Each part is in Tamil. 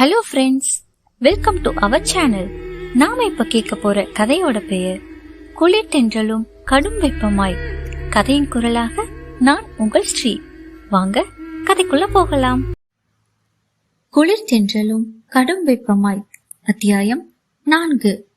Hello friends welcome to our channel நாம இப்ப கேட்க போற கதையோட பெயர் குளிர் தென்றலும் கடும் வெப்பமாய். கதையின் குரலாக நான் உங்கள் ஸ்ரீ. வாங்க கதைக்குள்ள போகலாம். குளிர் தென்றலும் கடும் வெப்பமாய். அத்தியாயம் நான்கு.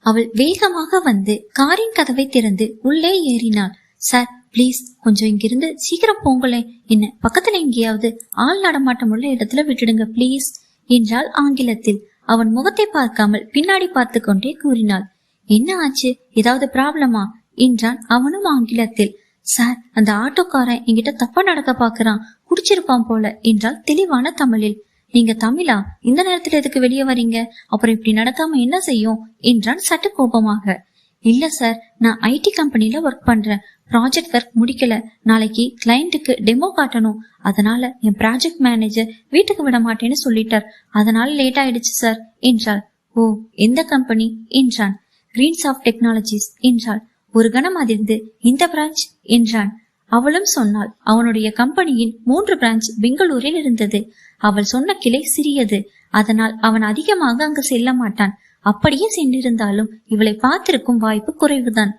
அவள் வேகமாக வந்து காரின் கதவை திறந்து உள்ளே ஏறினாள். சார் ப்ளீஸ் கொஞ்சம் இங்கிருந்து சீக்கிரம் போங்களேன். என்ன பக்கத்துல எங்கேயாவது ஆள் நடமாட்டம் உள்ள இடத்துல விட்டுடுங்க ப்ளீஸ். என்றாள் ஆங்கிலத்தில். அவன் முகத்தை பார்க்காமல் பின்னாடி பார்த்து கொண்டே கூறினாள். என்ன ஆச்சு? ஏதாவது ப்ராப்ளமா? என்றான் அவனும் ஆங்கிலத்தில். சார் அந்த ஆட்டோக்காரன் என்கிட்ட தப்பா நடக்க பாக்குறான் குடிச்சிருப்பான் போல என்றால் தெளிவான தமிழில். நீங்க தமிழா? இந்த நேரத்துல எதுக்கு வெளியே வரீங்க? அப்புறம் இப்படி நடக்காம என்ன செய்யும்? என்றான் சட்டு கோபமாக இல்ல சார் நான் ஐடி கம்பெனில ஒர்க் பண்றேன். ப்ராஜெக்ட் ஒர்க் முடிக்கல. நாளைக்கு கிளையண்ட்டுக்கு டெமோ காட்டணும். அதனால என் ப்ராஜெக்ட் மேனேஜர் வீட்டுக்கு விட மாட்டேன்னு சொல்லிட்டார். அதனால லேட் ஆயிடுச்சு சார் என்றாள். ஓ எந்த கம்பெனி என்றான். கிரீன்ஸ் ஆஃப் டெக்னாலஜிஸ் என்றாள். ஒரு கணம் அதிர்ந்து இந்த பிரான்ச் என்றான். அவளும் சொன்னாள். அவனுடைய கம்பெனியின் மூன்று பிரான்ச் பெங்களூரில் இருந்தது. அவள் சொன்ன கிளை சிறியது. அதனால் அவன் அதிகமாக அங்கு செல்ல மாட்டான். அப்படியே சென்றிருந்தாலும் இவளை பார்த்திருக்கும் வாய்ப்பு குறைவுதான்.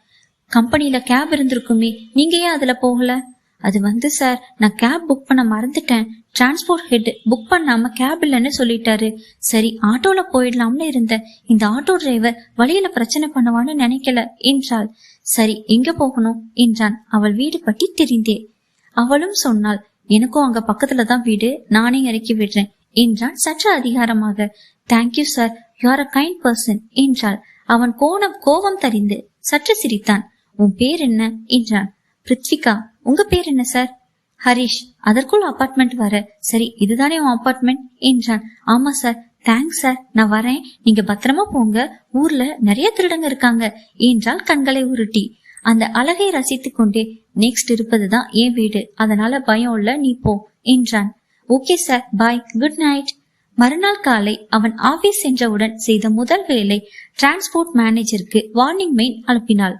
கம்பெனில கேப் இருந்திருக்குமே நீங்க ஏன் அதுல போகல? அது வந்து சார் நான் கேப் புக் பண்ண மறந்துட்டேன். டிரான்ஸ்போர்ட் ஹெட் புக் பண்ணாம கேப் இல்லைன்னு சொல்லிட்டாரு. சரி ஆட்டோல போயிடலாம்னு இருந்தேன். இந்த ஆட்டோ டிரைவர் வழியில பிரச்சனை பண்ணுவான்னு நினைக்கல என்றாள். சரி எங்க போகணும்? என்றான். அவள் வீடு பற்றி தெரிந்தே. அவளும் சொன்னாள் எனக்கும் அங்க பக்கத்துல தான் வீடு. நானே இறக்கி விடுறேன் என்றான் சற்று அதிகாரமாக. Thank you sir you are a kind person என்றாள். அவன் கோணம் கோபம் தரிந்து சற்று சிரித்தான். உன் பேர் என்ன? என்றான். பிருத்விகா உங்க பேர் என்ன சார் ஹரிஷ் அதற்குள் அப்பார்ட்மெண்ட் வர. சரி இதுதானே உன் அப்பார்ட்மெண்ட் என்றான். ஆமா சார் தேங்க்ஸ் சார் நான் வரேன். நீங்க பத்திரமா போங்க. ஊர்ல நிறைய திருடங்க இருக்காங்க. என்றால் கண்களை உருட்டி. அந்த அழகை ரசித்து கொண்டே நெக்ஸ்ட் இருப்பதுதான் என் வீடு. அதனால பயம் இல்ல நீ போ என்றான். Okay sir bye good night மறுநாள் காலை அவன் ஆபீஸ் சென்றவுடன் செய்த முதல் வேலை டிரான்ஸ்போர்ட் மேனேஜருக்கு வார்னிங் மெயின் அனுப்பினாள்.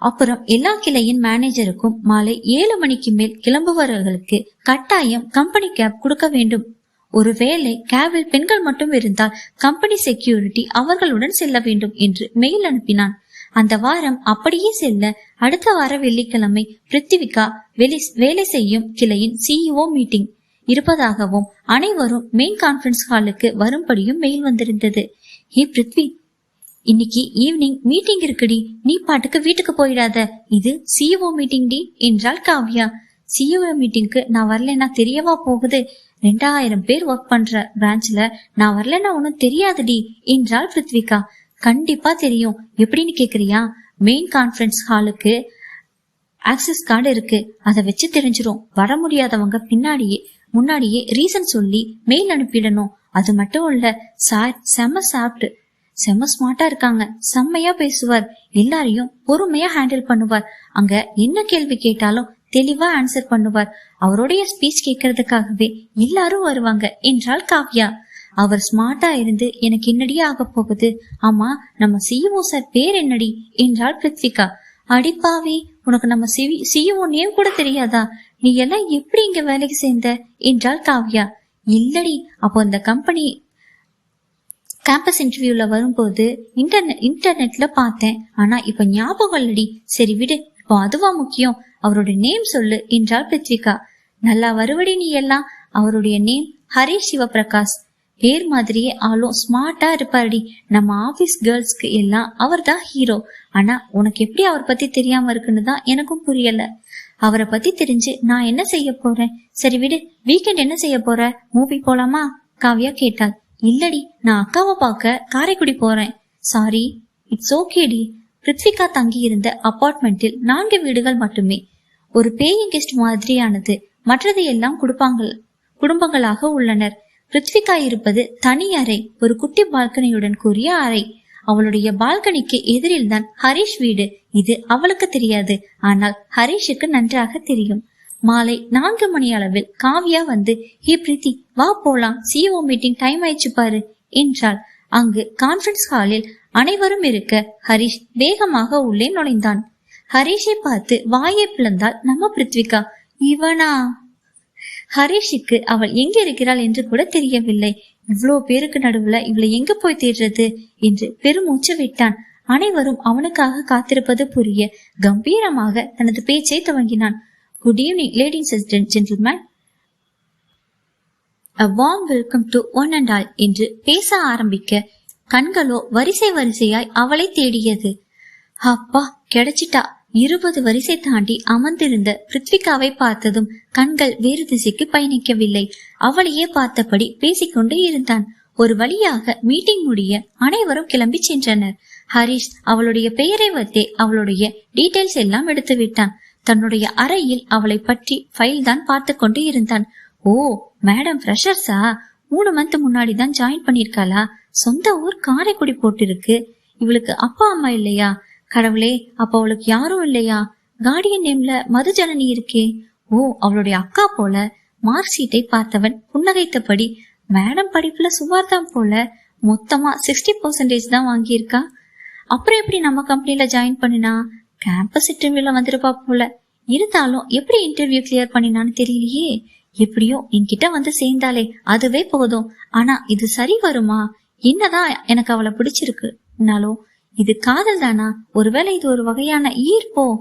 அப்புறம் எல்லா கிளையின் மேனேஜருக்கும் மாலை ஏழு மணிக்கு மேல் கிளம்புபவர்களுக்கு கட்டாயம் கம்பெனி கேப் கொடுக்க வேண்டும். ஒருவேளை கேபில் பெண்கள் மட்டும் இருந்தால் கம்பெனி செக்யூரிட்டி அவர்களுடன் செல்ல வேண்டும் என்று மெயில் அனுப்பினான். அந்த வாரம் அப்படியே செல்ல அடுத்த வார வெள்ளிக்கிழமை பிருத்திவிகா வேலை செய்யும் கிளையின் சிஇஓ மீட்டிங் இருப்பதாகவும் அனைவரும் மெயின் கான்ஃபரன்ஸ் ஹாலுக்கு வரும்படியும் மெயில் வந்திருந்தது. ஹே பிருத்வி இன்னைக்கு ஈவினிங் மீட்டிங் இருக்குடி. நீ பாட்டுக்கு வீட்டுக்கு போயிடாத. இது சிஇஓ மீட்டிங் டி என்றாள் காவ்யா. சிஇஓ மீட்டிங்க்கு நான் வரலன்னா தெரியவா போகுது? ரெண்டாயிரம் பேர் ஒர்க் பண்ற பிரான்ச்ல நான் வரலன்னா ஒன்னும் தெரியாதுடி என்றாள் பிருத்விகா. கண்டிப்பா தெரியும். எப்படின்னு கேக்குறியா? மெயின் கான்ஃபரன்ஸ் ஹாலுக்கு ஆக்சஸ் கார்டு இருக்கு. அதை வச்சு தெரிஞ்சிடும் வர முடியாதவங்க பின்னாடியே முன்னாடியே ரீசன் சொல்லி மெயில் அனுப்பிடணும். அது மட்டும் இல்ல சார் செம்ம சாப்பிட்டு செம்ம ஸ்மார்ட்டா இருக்காங்க. செம்மையா பேசுவார். எல்லாரையும் பொறுமையா ஹேண்டில் பண்ணுவார். அங்க என்ன கேள்வி கேட்டாலும் தெளிவா ஆன்சர் பண்ணுவார். அவருடைய ஸ்பீச் கேட்கறதுக்காகவே எல்லாரும் வருவாங்க என்றால் காவ்யா. அவர் ஸ்மார்ட்டா இருந்து எனக்கு என்னடி ஆக போகுது? ஆமா நம்ம சிஇஓ சார் பேர் என்னடி? என்றாள் பிருத்விகா அடிப்பாவி உனக்கு நம்ம சிஇஓ நேம் கூட தெரியாதா? நீ எல்லாம் எப்படி இங்க வேலைக்கு சேர்ந்த? என்றாள் காவ்யா. இல்லடி அப்போ அந்த கம்பெனி கேம்பஸ் இன்டர்வியூல வரும்போது இன்டர்நெட் இன்டர்நெட்ல பார்த்தேன். ஆனா இப்ப ஞாபகம் இல்லடி. சரி விடு இப்போ அதுவா முக்கியம். அவருடைய நேம் சொல்லு என்றாள் பிருத்விகா நல்லா வருவடி நீ எல்லாம் அவருடைய நேம் ஹரி சிவபிரகாஷ். பேர் மாதிரியே ஆளும் ஸ்மார்ட்டா இருப்பாருடி. நம்ம ஆபீஸ் கேர்ள்ஸ்க்கு எல்லாம் அவர் தான் ஹீரோ ஆனா உனக்கு எப்படி அவர் பத்தி தெரியாம இருக்குன்னு தான் எனக்கும் புரியல. அவரை பத்தி தெரிஞ்சு நான் என்ன செய்ய போறேன்? சரி விடு வீக்கெண்ட் என்ன செய்ய போற? மூவி போலாமா? காவ்யா கேட்டாள். இல்லடி நான் அக்காவை பார்க்க காரைக்குடி போறேன். சாரி இட்ஸ் ஓகேடி பிருத்விகா தங்கி இருந்த அபார்ட்மெண்ட்டில் நான்கு வீடுகள் மட்டுமே. ஒரு பேயிங் கெஸ்ட் மாதிரியானது. மற்றது எல்லாம் குடுப்பாங்க குடும்பங்களாக உள்ளனர். பிருத்விகா இருப்பது தனி அறை ஒரு குட்டி பால்கனியுடன் கூறிய அறை. அவளுடைய பால்கனிக்கு எதிரில் தான் ஹரிஷ் வீடு. இது அவளுக்கு தெரியாது. ஆனால் ஹரிஷுக்கு நன்றாக தெரியும். மாலை நான்கு மணி அளவில் காவ்யா வந்து ஹே பிரீத்தி வா போலாம். சிஓ மீட்டிங் டைம் ஆயிடுச்சு பாரு என்றாள். அங்கு கான்பரன்ஸ் ஹாலில் அனைவரும் இருக்க ஹரிஷ் வேகமாக உள்ளே நுழைந்தான். ஹரிஷை பார்த்து வாயை பிளந்தால் நம்ம பிருத்விகா இவனா? ஹரிஷுக்கு அவள் எங்க இருக்கிறாள்? என்று கூட தெரியவில்லை. இவ்வளோ பேருக்கு நடுவுல இவளை எங்க போய் தேடுறது? என்று பெருமூச்சு விட்டான். அனைவரும் அவனுக்காக காத்திருப்பது புரிய கம்பீரமாக தனது பேச்சை துவங்கினான். Good evening ladies and gentleman a warm welcome to one and all என்று பேச ஆரம்பிக்க கண்களோ வரிசை வரிசையாய் அவளை தேடியது. அப்பா கிடைச்சிட்டா. இருபது வரிசை தாண்டி அமர்ந்திருந்த பிருத்விகாவை பார்த்ததும் கண்கள் வேறு திசைக்கு பயணிக்கவில்லை. அவளையே பார்த்தபடி பேசிக்கொண்டே இருந்தான். ஒரு வழியாக மீட்டிங் முடிய அனைவரும் கிளம்பி சென்றனர். ஹரிஷ் அவளுடைய பெயரை வைத்தே அவளுடைய டீடைல்ஸ் எல்லாம் எடுத்து விட்டான். தன்னுடைய அறையில் அவளை பற்றி ஃபைல் தான் பார்த்து கொண்டு இருந்தான். ஓ மேடம் ஃப்ரெஷர்ஸா மூணு மந்த் முன்னாடி தான் ஜாயின் பண்ணிருக்காளா? சொந்த ஊர் காரைக்குடி போட்டிருக்கு. இவளுக்கு அப்பா அம்மா இல்லையா? கடவுளே அப்ப அவளுக்கு யாரும் இல்லையா? கார்டியன் நேம்ல மதுஜனனி இருக்கே. ஓ அவளுடைய அக்கா போல மார்க் ஷீட்டை பார்த்தவன் புன்னகைத்தபடி மேடம் படிப்புல சுமார் தான் போல. மொத்தமா சிக்ஸ்டி பர்சன்டேஜ் தான் வாங்கியிருக்கா. அப்புறம் எப்படி நம்ம கம்பெனில ஜாயின் பண்ணினா? கேம்பஸ் இன்டர்வியூல வந்திருப்பா போல. இருந்தாலும் எப்படி இன்டர்வியூ கிளியர் பண்ணினான்னு தெரியலையே. எப்படியோ என்கிட்ட வந்து சேர்ந்தாலே அதுவே போதும். ஆனா இது சரி வருமா? என்னதான் எனக்கு அவளை பிடிச்சிருக்குனாலும் இது காதல் தானா? ஒருவேளை இது ஒரு வகையான ஈர்ப்போ?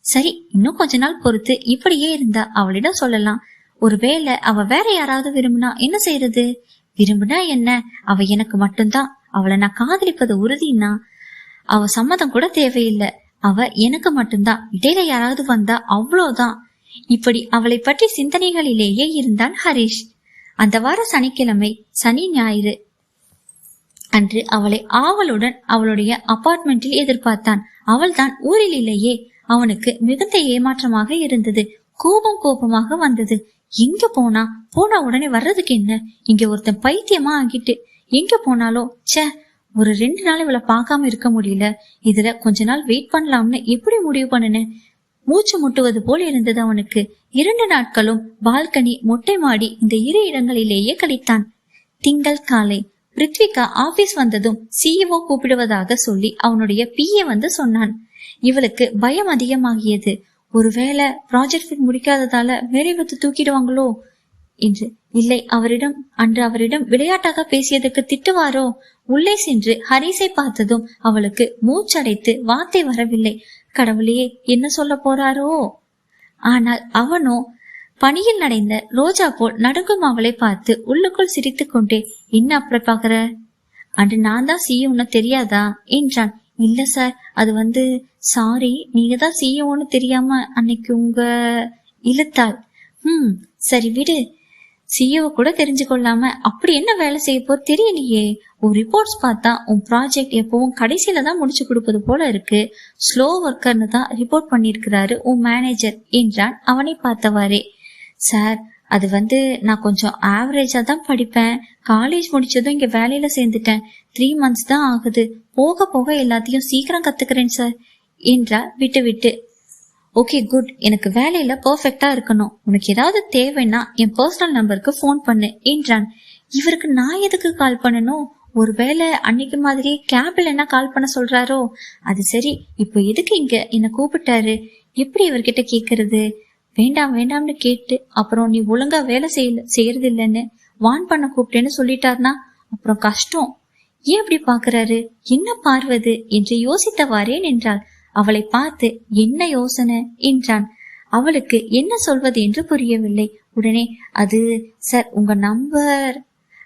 சரி இன்னும் கொஞ்ச நாள் பொறுத்து இப்படியே இருந்தா அவளிடம் சொல்லலாம். ஒருவேளை அவ வேற யாராவது விரும்பினா என்ன செய்யறது விரும்பினா என்ன? அவ எனக்கு மட்டும்தான். அவளை நான் காதலிப்பது உறுதினா அவ சம்மதம் கூட தேவையில்லை. அவ எனக்கு மட்டும்தான். இடையில யாராவது வந்தா அவ்வளோதான். இப்படி அவளை பற்றி சிந்தனைகளிலேயே இருந்தான் ஹரிஷ். அந்த வார சனிக்கிழமை சனி ஞாயிறு அன்று அவளை ஆவலுடன் அவளுடைய அபார்ட்மெண்டில் எதிர்பார்த்தான். அவள் தான் ஊரில் இல்லையே அவனுக்கு மிகுந்த ஏமாற்றமாக இருந்தது. கோபம் கோபமாக வந்தது. எங்க போனா? போனா உடனே வர்றதுக்கு என்ன? இங்க ஒருத்தன் பைத்தியமா ஆகிட்டு. எங்க போனாலோ? ச்சே ஒரு ரெண்டு நாள் இவளை பார்க்காம இருக்க முடியல. இதுல கொஞ்ச நாள் வெயிட் பண்ணலாம்னு எப்படி முடிவு பண்ணுனேன் மூச்சு முட்டுவது போல் இருந்தது அவனுக்கு. இரண்டு நாட்களும் பால்கனி மொட்டை மாடி இந்த இரு இடங்களிலேயே கழித்தான். திங்கள் காலை பிருத்விகா ஆபீஸ் வந்ததும் சிஇஓ கூப்பிடுவதாக சொல்லி அவனுடைய பிஏ வந்து சொன்னான். இவளுக்கு பயம் அதிகமாகியது. ஒருவேளை ப்ராஜெக்ட் முடிக்காததால வேலை வந்து தூக்கிடுவாங்களோ? என்று. இல்லை அவரிடம் அன்று அவரிடம் விளையாட்டாக பேசியதற்கு திட்டுவாரோ? உள்ளே சென்று ஹரிசை பார்த்ததும் அவளுக்கு மூச்சடைத்து வார்த்தை வரவில்லை. கடவுளையே என்ன சொல்ல போறாரோ? ஆனால் அவனோ பணியில் நடைந்த ரோஜா போல் நடுங்கும் அவளை பார்த்து உள்ளுக்குள் சிரித்து கொண்டே என்ன அப்படி பாக்குற அன்று நான் தான் செய்யும்னு தெரியாதா? என்றான். இல்ல சார் அது வந்து சாரி நீங்க தான் செய்யும்னு தெரியாம அன்னைக்கு உங்க இழுத்தாள். ம் சரி விடு. சிஓ கூட தெரிஞ்சு கொள்ளாம அப்படி என்ன வேலை செய்ய போ தெரியலையே. உன் ரிப்போர்ட்ஸ் பார்த்தா உன் ப்ராஜெக்ட் எப்பவும் கடைசியில தான் முடிச்சு கொடுப்பது போல இருக்கு. ஸ்லோ ஒர்க்கர்னு தான் ரிப்போர்ட் பண்ணியிருக்கிறாரு உன் மேனேஜர் என்றான். அவனை பார்த்தவாறே சார் அது வந்து நான் கொஞ்சம் ஆவரேஜா தான் படிப்பேன். காலேஜ் முடிச்சதும் இங்க வேலையில சேர்ந்துட்டேன். த்ரீ மந்த்ஸ் தான் ஆகுது. போக போக எல்லாத்தையும் சீக்கிரம் கத்துக்கிறேன் சார் என்றார் விட்டு விட்டு. ஓகே குட் எனக்கு வேலையில பர்ஃபெக்டா இருக்கணும். உனக்கு ஏதாவது தேவைன்னா என் பர்சனல் நம்பருக்கு ஃபோன் பண்ணு என்றான். இவருக்கு நான் எதுக்கு கால் பண்ணணும்? ஒருவேளை அன்னைக்கு மாதிரி கேபில் என்ன கால் பண்ண சொல்றாரோ? அது சரி இப்போ எதுக்கு இங்க? என்ன கூப்பிட்டாரு. எப்படி இவர்கிட்ட கேக்குறது? வேண்டாம் வேண்டாம்னு கேட்டு அப்புறம் நீ ஒழுங்கா வேலை செய்யல செய்யறது இல்லைன்னு வான் பண்ண கூப்பிட்டேன்னு சொல்லிட்டார்னா அப்புறம் கஷ்டம். ஏன் இப்படி பாக்குறாரு? என்ன பார்வது? என்று யோசித்தவாறே நின்றாள். அவளை பார்த்து என்ன யோசனை? என்றான். அவளுக்கு என்ன சொல்வது என்று புரியவில்லை. உடனே அது சார் உங்க நம்பர்.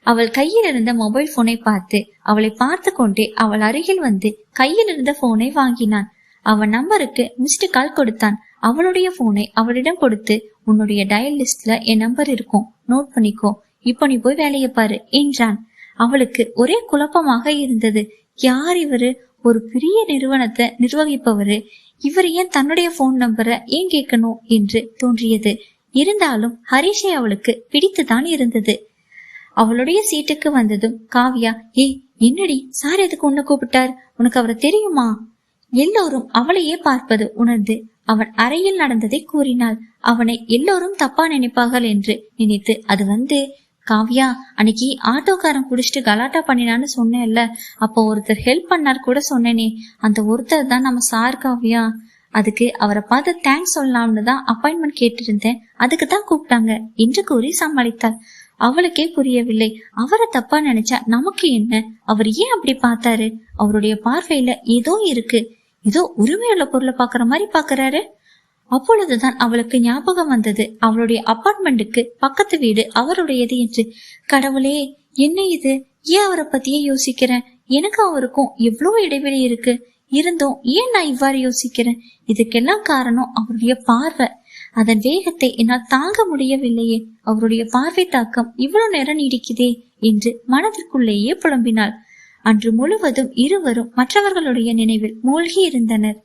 அவள் கையில் இருந்த மொபைல் போனை பார்த்து அவளை பார்த்து கொண்டே அவள் அருகில் வந்து கையில் இருந்த போனை வாங்கினான். அவன் நம்பருக்கு மிஸ்டு கால் கொடுத்தான். அவளுடைய போனை அவளிடம் கொடுத்து உன்னுடைய டயல் லிஸ்ட்ல என் நம்பர் இருக்கும். நோட் பண்ணிக்கோ. இப்போ நீ போய் வேலையை பாரு என்றான். அவளுக்கு ஒரே குழப்பமாக இருந்தது. யார் இவரு? ஒரு பெரிய நிறுவனத்தை நிர்வகிப்பவரு. இவர் ஏன் தன்னுடைய போன் நம்பரை ஏன் கேட்கணும் என்று தோன்றியது. இருந்தாலும் ஹரிஷை அவளுக்கு பிடித்துதான் இருந்தது. அவளுடைய சீட்டுக்கு வந்ததும் காவியா ஏய் என்னடி? சார் எதுக்கு உன்னை கூப்பிட்டார்? உனக்கு அவரை தெரியுமா? எல்லோரும் அவளையே பார்ப்பது உணர்ந்து அவன் அறையில் நடந்ததை கூறினாள். அவனை எல்லோரும் தப்பா நினைப்பார்கள் என்று நினைத்து அது வந்து காவ்யா அன்னைக்கு ஆட்டோக்காரன் குடிச்சிட்டு கலாட்டா பண்ணினான்னு சொன்னேன்ல. அப்போ ஒருத்தர் ஹெல்ப் பண்ணார் கூட சொன்னேனே. அந்த ஒருத்தர் தான் நம்ம சார் காவ்யா. அதுக்கு அவரை பார்த்து தேங்க்ஸ் சொல்லலாம்னு தான் அப்பாயின்மெண்ட் கேட்டிருந்தேன். அதுக்கு தான் கூப்பிட்டாங்க என்று கூறி சமாளித்தாள். அவளுக்கே புரியவில்லை. அவரை தப்பா நினைச்சா நமக்கு என்ன? அவர் ஏன் அப்படி பார்த்தாரு? அவருடைய பார்வையில ஏதோ இருக்கு. ஏதோ உரிமையுள்ள பொருளை பாக்குற மாதிரி பாக்குறாரு அப்பொழுதுதான் அவளுக்கு ஞாபகம் வந்தது. அவளுடைய அப்பார்ட்மெண்ட்டுக்கு பக்கத்து வீடு அவருடையது என்று. கடவுளே என்ன இது? ஏன் அவரை பத்தியே யோசிக்கிறேன் எனக்கு அவருக்கும் எவ்வளவு இடைவெளி இருக்கு. இருந்தும் ஏன் நான் இவ்வாறு யோசிக்கிறேன்? இதுக்கெல்லாம் காரணம் அவருடைய பார்வை. அதன் வேகத்தை என்னால் தாங்க முடியவில்லையே. அவருடைய பார்வை தாக்கம் இவ்வளவு நேரம் நீடிக்குதே என்று மனதிற்குள்ளேயே புலம்பினாள். அன்று முழுவதும் இருவரும் மற்றவர்களுடைய நினைவில் மூழ்கி இருந்தனர்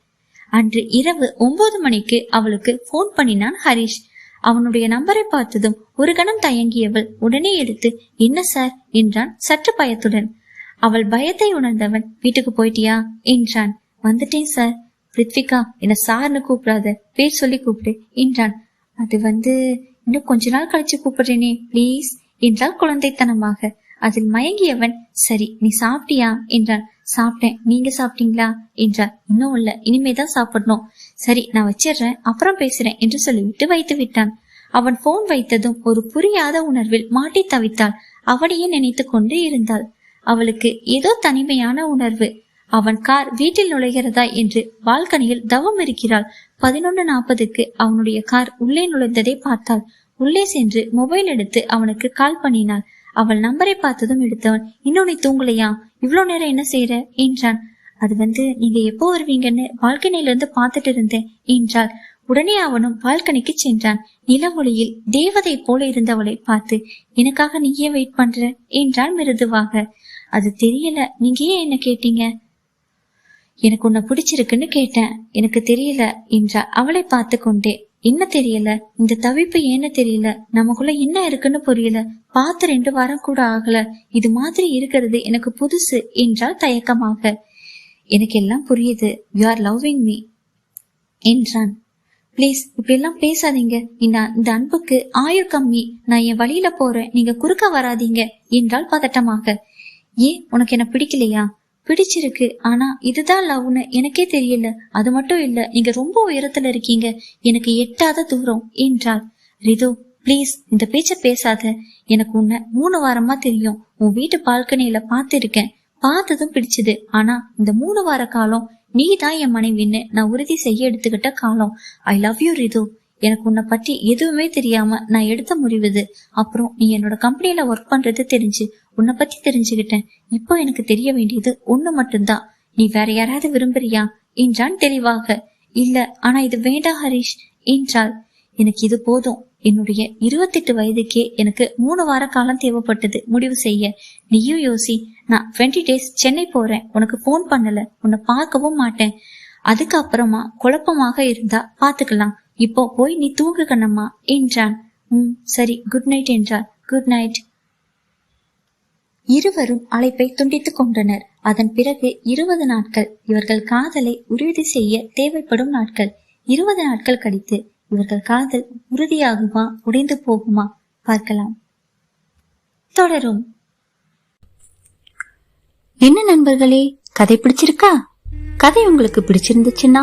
அன்று இரவு ஒன்பது மணிக்கு அவளுக்கு போன் பண்ணினான் ஹரிஷ். அவனுடைய நம்பரை பார்த்ததும் ஒரு கணம் தயங்கியவள் உடனே எடுத்து என்ன சார் என்றான் சற்று பயத்துடன். அவள் பயத்தை உணர்ந்தவன் வீட்டுக்கு போயிட்டியா? என்றான். வந்துட்டேன் சார் பிரித்விகா என்ன சார்னு கூப்பிடாத. பேர் சொல்லி கூப்பிடு என்றான். அது வந்து இன்னும் கொஞ்ச நாள் கழிச்சு கூப்பிடுறேனே ப்ளீஸ் என்றாள் குழந்தைத்தனமாக. அதில் மயங்கியவன் சரி நீ சாப்பிட்டியா? என்றான். சாப்பிட்டேன். நீங்க சாப்பிட்டீங்களா? என்றார் இன்னும் இல்ல. இனிமேதான் சாப்பிடணும். சரி நான் வச்சிடுறேன். அப்புறம் பேசுறேன் என்று சொல்லிவிட்டு வைத்து விட்டான். அவன் போன் வைத்ததும் ஒரு புரியாத உணர்வில் மாட்டி தவித்தாள். அவனையே நினைத்து கொண்டு இருந்தாள். அவளுக்கு ஏதோ தனிமையான உணர்வு. அவன் கார் வீட்டில் நுழைகிறதா? என்று பால்கனியில் தவம் இருக்கிறாள். பதினொன்று நாற்பதுக்கு அவனுடைய கார் உள்ளே நுழைந்ததை பார்த்தாள். உள்ளே சென்று மொபைல் எடுத்து அவனுக்கு கால் பண்ணினாள். அவள் நம்பரை பார்த்ததும் எடுத்தவன் இன்னும் நீ தூங்கலையா? இவ்வளவு நேரம் என்ன செய்யற என்றான். அது வந்து நீங்க எப்போ வருவீங்கன்னு பால்கனில இருந்து பார்த்துட்டு இருந்தேன் என்றாள். உடனே அவனும் பால்கனிக்கு சென்றான். நிலமொழியில் தேவதை போல இருந்தவளை பார்த்து எனக்காக நீ ஏன் வெயிட் பண்ற? என்றான் மிருதுவாக. அது தெரியல. நீங்க ஏன் என்ன கேட்டீங்க? எனக்கு உன்னை பிடிச்சிருக்குன்னு கேட்டேன். எனக்கு தெரியல என்றாள். அவளை பார்த்து கொண்டே. என்ன தெரியல? இந்த தவிப்பு ஏன்னு தெரியல. நமக்குள்ள என்ன இருக்குன்னு புரியல. பார்த்து ரெண்டு வாரம் கூட ஆகல. இது மாதிரி இருக்கிறது எனக்கு புதுசு என்றால் தயக்கமாக. எனக்கு எல்லாம் புரியுது. யூ ஆர் லவ்விங் மீ என்றான். ப்ளீஸ் இப்படி எல்லாம் பேசாதீங்க. இந்த இந்த அன்புக்கு ஆயுள் கம்மி. நான் என் வழியில போறேன். நீங்க குறுக்க வராதீங்க என்றால் பதட்டமாக. ஏன்? உனக்கு என்ன பிடிக்கலையா? பிடிச்சிருக்கு. ஆனா இதுதான் லவ்னு எனக்கே தெரியல. அது மட்டும் இல்ல நீங்க ரொம்ப உயரத்துல இருக்கீங்க. எனக்கு எட்டாத தூரம் என்றாள். ரிது ப்ளீஸ் இந்த பேச்ச பேசாத. எனக்கு உன்னை மூணு வாரமா தெரியும். உன் வீட்டு பால்கனியில பாத்திருக்கேன். பார்த்ததும் பிடிச்சது. ஆனா இந்த மூணு வார காலம் நீ தான் என் மனைவின்னு நான் உறுதி செய்ய எடுத்துக்கிட்ட காலம். I love you Ritu. எனக்கு உன்னை பற்றி எதுவுமே தெரியாம நான் எடுத்த முடிவுது. அப்புறம் நீ என்னோட கம்பெனியில ஒர்க் பண்றது தெரிஞ்சு உன்னை பத்தி தெரிஞ்சுக்கிட்டேன் இப்போ எனக்கு தெரிய வேண்டியது ஒண்ணு மட்டும்தான். நீ வேற யாராவது விரும்புறியா? என்றான் தெளிவாக. இல்ல ஆனா இது வேண்டாம் ஹரிஷ். என்றாள். எனக்கு இது போதும். என்னுடைய இருபத்தெட்டு வயதுக்கே எனக்கு மூணு வார காலம் தேவைப்பட்டது முடிவு செய்ய. நீயும் யோசி நான் டுவெண்ட்டி டேஸ் சென்னை போறேன். உனக்கு ஃபோன் பண்ணல. உன்னை பார்க்கவும் மாட்டேன். அதுக்கப்புறமா குழப்பமாக இருந்தா பாத்துக்கலாம் இப்போ போய் நீ தூங்கு கண்ணம்மா என்றான். ம் சரி குட் நைட் என்றார் குட் நைட் இருவரும் அழைப்பை துண்டித்துக் கொண்டனர். அதன் பிறகு இருபது நாட்கள் இவர்கள் காதலை உறுதி செய்ய தேவைப்படும் நாட்கள். இருபது நாட்கள் கழித்து இவர்கள் காதல் உறுதியாகுமா உடைந்து போகுமா பார்க்கலாம். தொடரும். என்ன நண்பர்களே கதை பிடிச்சிருக்கா? கதை உங்களுக்கு பிடிச்சிருந்துச்சுன்னா